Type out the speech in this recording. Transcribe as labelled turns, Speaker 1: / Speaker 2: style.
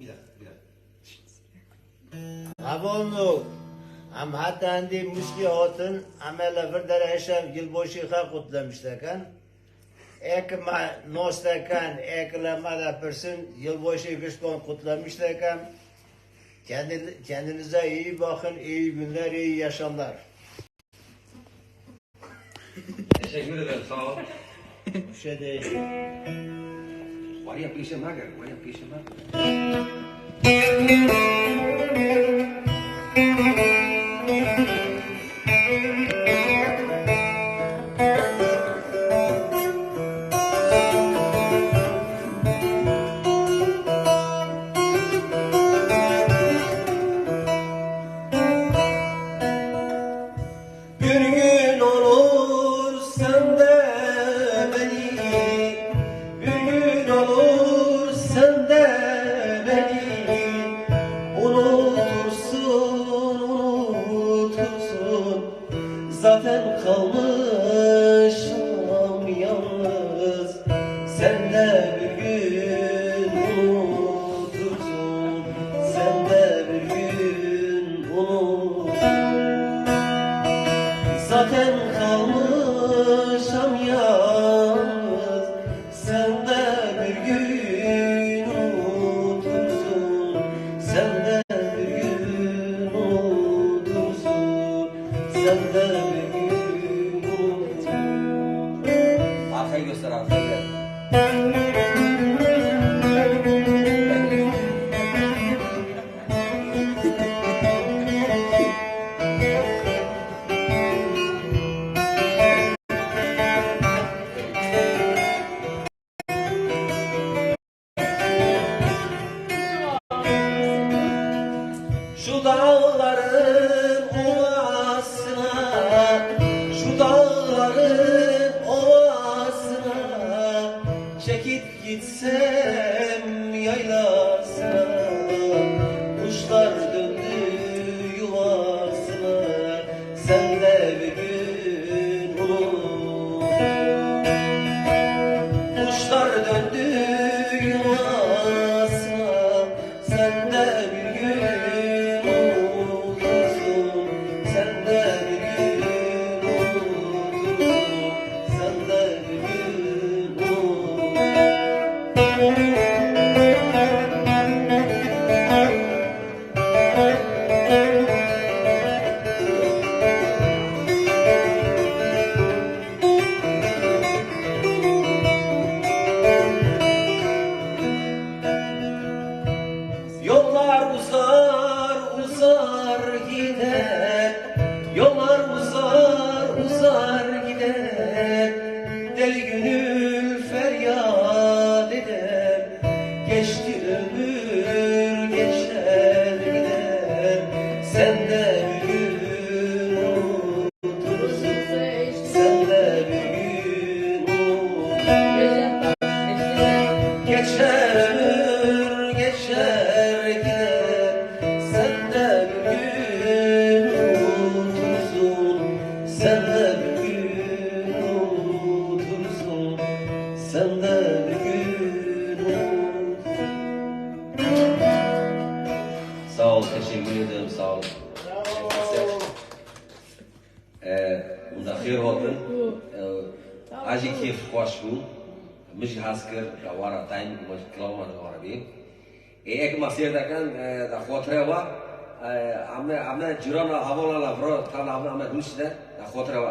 Speaker 1: Bir dakika, bir dakika.
Speaker 2: Avonlu. Am hatta andi muski otun amela verdere eşem yılbaşı ha kutlamışlar Ek ma nostakan eklema da person yılbaşı gışkon kutlamışlar kan. Kendi, kendinize iyi bakın, iyi günler, iyi yaşamlar.
Speaker 1: Teşekkür ederim, sağ ol.
Speaker 2: Bir şey değil.
Speaker 3: Why do you have peace in my girl? Why do you have Maria Písima, Maria Písima. Yalnız Sen de bir gün unutursun. Sen de bir gün unutursun. Zaten kalmışam yalnız Sen de bir gün unutursun. Sen de bir gün unutursun. Sen de gitsem yaylasına الكافرين senden gün oldu. Sağ ol, teşekkür ederim, sağ ol.
Speaker 1: متأخر هاتن أجي كيف خوش بو مش هاسكر ورا تايم مش كلاو من ورا بي إيه مسير ده كان ده خاطر هو عمنا عمنا جيران هوالا لفرا كان عمنا عمنا دوش ده ده خاطر هو